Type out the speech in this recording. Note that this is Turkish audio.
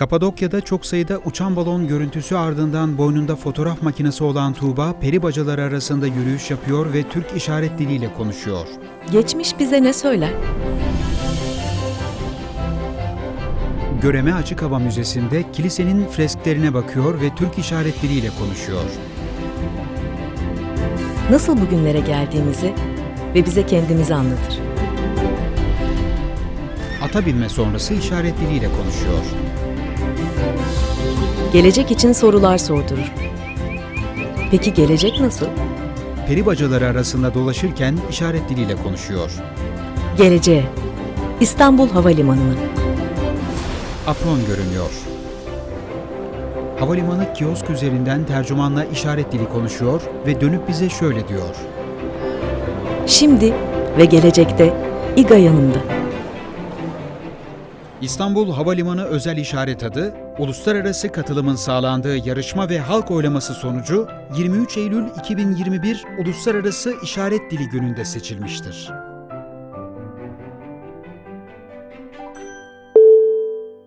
Kapadokya'da çok sayıda uçan balon görüntüsü ardından boynunda fotoğraf makinesi olan Tuğba, peri bacaları arasında yürüyüş yapıyor ve Türk işaret diliyle konuşuyor. Geçmiş bize ne söyler? Göreme Açık Hava Müzesi'nde kilisenin fresklerine bakıyor ve Türk işaret diliyle konuşuyor. Nasıl bugünlere geldiğimizi ve bize kendimizi anlatır. Ata binme sonrası işaret diliyle konuşuyor. Gelecek için sorular sordurur. Peki gelecek nasıl? Peri bacaları arasında dolaşırken işaret diliyle konuşuyor. Geleceğe. İstanbul Havalimanı'na. Apron görünüyor. Havalimanı kiosk üzerinden tercümanla işaret dili konuşuyor ve dönüp bize şöyle diyor. Şimdi ve gelecekte İGA yanımda. İstanbul Havalimanı özel işaret adı, uluslararası katılımın sağlandığı yarışma ve halk oylaması sonucu 23 Eylül 2021 Uluslararası İşaret Dili Günü'nde seçilmiştir.